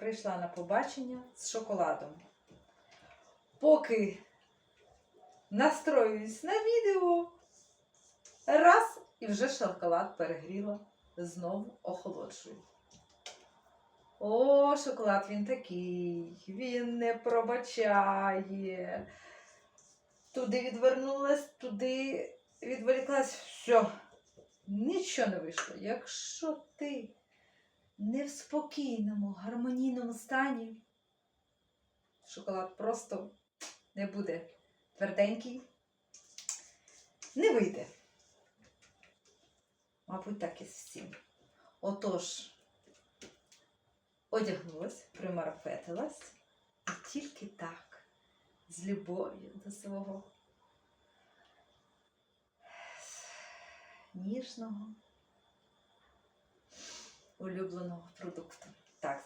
прийшла на побачення з шоколадом. Поки настроююсь на відео, раз і вже шоколад перегріла, знову охолоджую. О, шоколад він такий, він не пробачає. Туди відвернулась, туди відволіклась, все, нічого не вийшло. Якщо ти не в спокійному, гармонійному стані, шоколад просто не буде тверденький, не вийде. Мабуть, так і з всім. Отож, одягнулась, примарафетилась, і тільки так, з любов'ю до свого ніжного улюбленого продукту. Так,